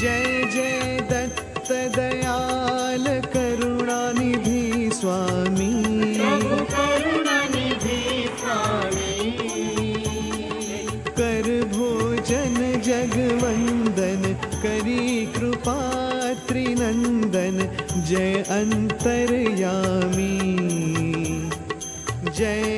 जय जय दत्त दयाल करुणानिधि स्वामी। करुणानिधि स्वामी कर भोजन जगवंदन, करी कृपा त्रिनंदन जय अंतर्यामी। जय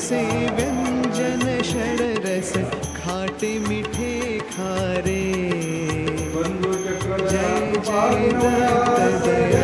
से व्यंजन षड रस खाटे मीठे खारे। जय जय दया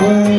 Yeah.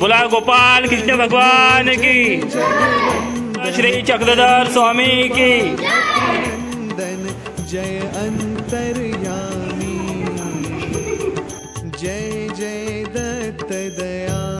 बोला गोपाल कृष्ण भगवान की। श्री चक्रधर स्वामी की।